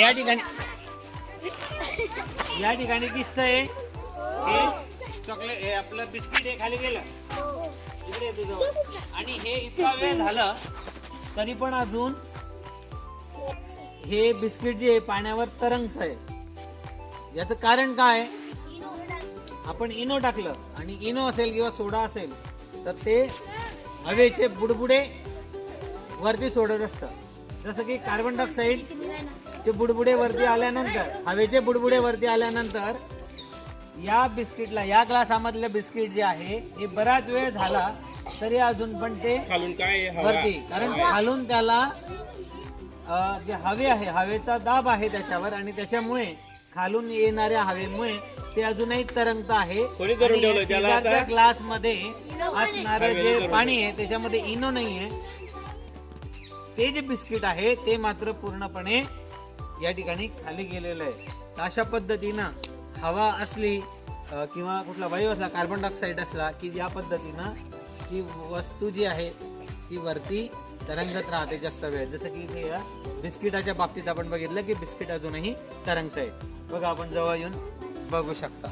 या ठिकाणी या ठिकाणी दिसतंय हे चॉकलेट हे आपलं बिस्किट हे खाली गेलं. इकडे तुझं. आणि हे इतका वेळ झालं तरी पण अजून हे बिस्किट जे पाण्यावर तरंगत आहे याचं कारण काय? आपण इनो टाकलं. आणि इनो असेल किंवा सोडा असेल तर ते हवेचे बुडबुडे वरती सोडत असतं. जसं की कार्बन डायऑक्साईड चे बुडबुडे वरती आल्यानंतर हवेचे बुडबुडे वरती आल्यानंतर या बिस्किटला या ग्लासामधलं बिस्किट जे आहे हे बराच वेळ झाला तरी अजून पण ते खालून काय हवा? वरती. कारण खालून त्याला अ, जे हवे आहे हवेचा दाब आहे त्याच्यावर आणि त्याच्यामुळे खालून येणाऱ्या हवेमुळे ते अजूनही तरंगत आहे. कोणी करून आणि ठेवलंय त्याला आता? शेजारच्या ग्लासमध्ये असणारं जे पाणी आहे त्याच्यामध्ये इनो नाहीये. ते जे बिस्किट आहे ते मात्र पूर्णपणे या ठिकाणी खाली गेलेलं आहे. तर अशा पद्धतीनं हवा असली किंवा कुठला वायू असला कार्बन डायऑक्साईड असला की या पद्धतीनं ती वस्तू जी आहे ती वरती तरंगत राहते जास्त वेळ. जसं की इथे या बिस्किटाच्या बाबतीत आपण बघितलं की बिस्किट अजूनही तरंगत आहे बघा आपण जवळ येऊन बघू शकता.